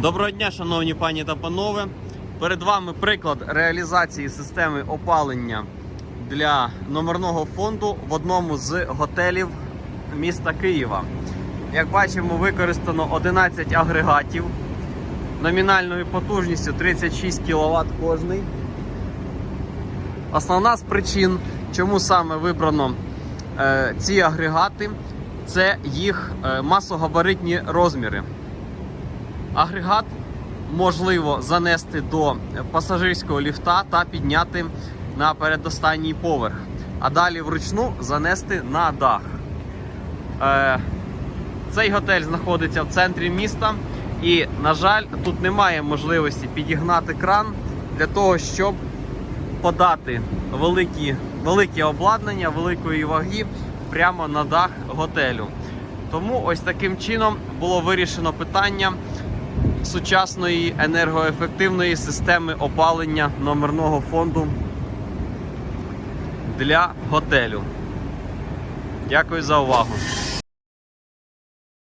Доброго дня, шановні пані та панове. Перед вами приклад реалізації системи опалення для номерного фонду в одному з готелів міста Києва. Як бачимо, використано 11 агрегатів номінальною потужністю 36 кВт кожний. Основна з причин, чому саме вибрано е, ці агрегати, це їх е, масогабаритні розміри. Агрегат можливо занести до пасажирського ліфта та підняти на передостанній поверх, а далі вручну занести на дах. Е, цей готель знаходиться в центрі міста, і, на жаль, тут немає можливості підігнати кран для того, щоб подати великі, велике обладнання великої ваги прямо на дах готелю. Тому ось таким чином було вирішено питання сучасної енергоефективної системи опалення номерного фонду для готелю. Дякую за увагу.